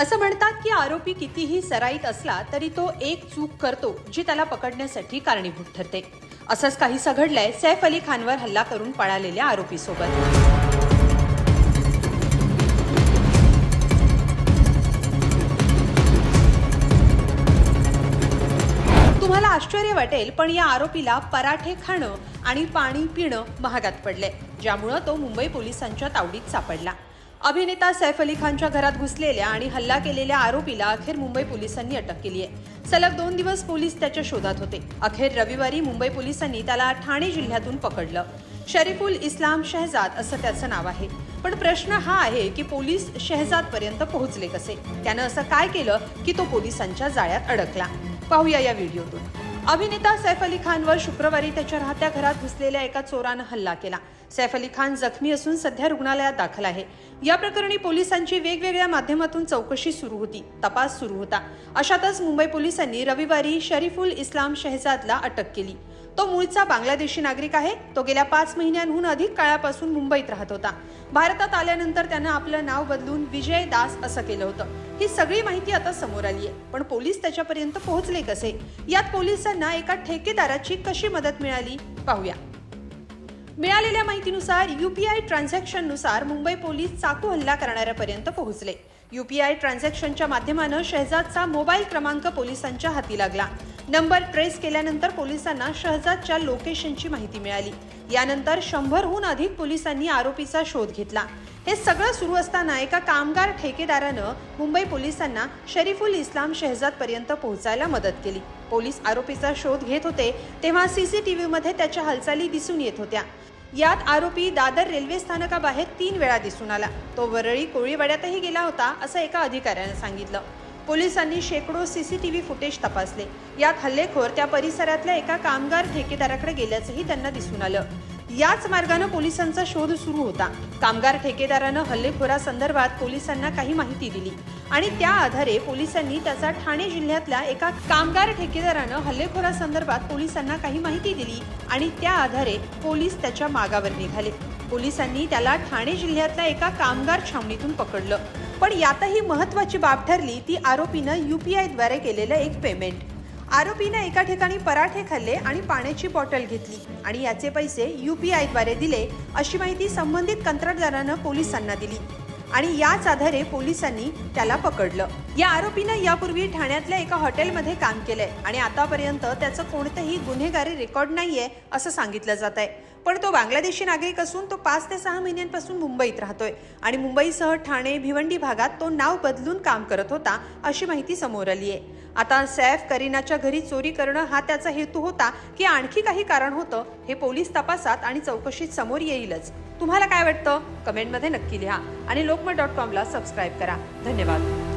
असं म्हणतात की आरोपी कितीही सराईत असला तरी तो एक चूक करतो जी त्याला पकडण्यासाठी कारणीभूत ठरते. असंच काहीसं घडलंय सैफ अली खानवर हल्ला करून पळालेल्या आरोपीसोबत. तुम्हाला आश्चर्य वाटेल पण या आरोपीला पराठे खाणं आणि पाणी पिणं महागात पडले ज्यामुळं तो मुंबई पोलिसांच्या तावडीत सापडला. अभिनेता सैफ अली खानच्या घरात घुसलेल्या आणि हल्ला केलेल्या आरोपीला अखेर मुंबई पोलिसांनी अटक केली आहे. सलग दोन दिवस पोलीस त्याच्या शोधात होते. अखेर रविवारी मुंबई पोलिसांनी त्याला ठाणे जिल्ह्यातून पकडलं. शरीफुल इस्लाम शहजाद असं त्याचं नाव आहे. पण प्रश्न हा आहे की पोलीस शहजाद पर्यंत पोहोचले कसे? त्यानं असं काय केलं की तो पोलिसांच्या जाळ्यात अडकला? पाहूया या व्हिडिओतून. अभिनेता सैफ अली खानवर शुक्रवारी त्याच्या राहत्या घरात घुसलेल्या एका चोरानं हल्ला केला. सैफ अली खान जखमी असून सध्या रुग्णालयात दाखल आहे. या प्रकरणी पोलिसांची वेगवेगळ्या माध्यमातून चौकशी सुरू होती. तपास सुरू होता. अशातच मुंबई पोलिसांनी रविवारी शरीफुल इस्लाम शहजादला अटक केली. तो मूळचा बांगलादेशी नागरिक आहे. तो गेल्या पाच महिन्यांहून अधिक काळापासून मुंबईत राहत होता. भारतात आल्यानंतर त्यानं आपलं नाव बदलून विजय दास असं केलं होतं. ही सगळी माहिती आता समोर आली आहे. पण पोलीस त्याच्यापर्यंत पोहोचले कसे? यात पोलिसांना एका ठेकेदाराची कशी मदत मिळाली? पाहूया. मिळालेल्या माहितीनुसार युपीआय ट्रान्झॅक्शननुसार मुंबई पोलीस चाकू हल्ला करणाऱ्यापर्यंत पोहोचले. युपीआय ट्रान्झॅक्शनच्या माध्यमानं शहजादचा मोबाईल क्रमांक पोलिसांच्या हाती लागला. नंबर ट्रेस केल्यानंतर पोलिसांना शहजादच्या लोकेशनची माहिती मिळाली. यानंतर शंभरहून अधिक पोलिसांनी आरोपीचा शोध घेतला. हे सगळं सुरू असताना एका कामगार ठेकेदारानं मुंबई पोलिसांना शरीफुल इस्लाम शहजाद पर्यंत पोहोचायला मदत केली. पोलीस आरोपीचा शोध घेत होते तेव्हा सीसीटीव्हीमध्ये त्याच्या हालचाली दिसून येत होत्या. यात आरोपी दादर रेल्वे स्थानकाबाहेर तीन वेळा दिसून आला. तो वरळी कोळीवाड्यातही गेला होता असं एका अधिकाऱ्यानं सांगितलं. पोलिसांनी शेकडो C C T V footage तपासले. यात हल्लेखोर त्या परिसरातल्या एका कामगार ठेकेदाराकडे गेल्याचंही त्यांना दिसून आलं. याच मार्गानं पोलिसांचा शोध सुरू होता. कामगार ठेकेदारानं हल्लेखोरासंदर्भात पोलिसांना काही माहिती दिली आणि त्या आधारे पोलिसांनी त्याचा ठाणे जिल्ह्यातल्या एका कामगार ठेकेदारानं हल्लेखोरासंदर्भात पोलिसांना काही माहिती दिली आणि त्या आधारे पोलीस त्याच्या मागावर निघाले. पोलिसांनी त्याला ठाणे जिल्ह्यातल्या एका कामगार छावणीतून पकडलं. पण यातही महत्वाची बाब ठरली ती आरोपीनं युपीआयद्वारे केलेलं एक पेमेंट. आरोपीनं एका ठिकाणी पराठे खाल्ले आणि पाण्याची बॉटल घेतली आणि याचे पैसे युपीआयद्वारे दिले अशी माहिती संबंधित कंत्राटदारानं पोलिसांना दिली. आणि याच आधारे पोलिसांनी त्याला पकडलं. या आरोपीनं यापूर्वी ठाण्यातल्या एका हॉटेलमध्ये काम केलंय आणि आतापर्यंत त्याचं कोणतंही गुन्हेगारी रेकॉर्ड नाहीये असं सांगितलं जात आहे पण तो बांगलादेशी नागरिक असून तो पाच ते सहा महिन्यांपासून मुंबईत राहतोय आणि मुंबईसह ठाणे भिवंडी भागात तो नाव बदलून काम करत होता अशी माहिती समोर आली आहे आता सैफ करीनाच्या घरी चोरी करणं हा त्याचा हेतू होता की आणखी काही कारण होतं हे पोलीस तपासात आणि चौकशीत समोर येईलच. तुम्हाला काय वाटतं? कमेंटमध्ये नक्की लिहा आणि लोकमत डॉट कॉमला सबस्क्राईब करा. धन्यवाद.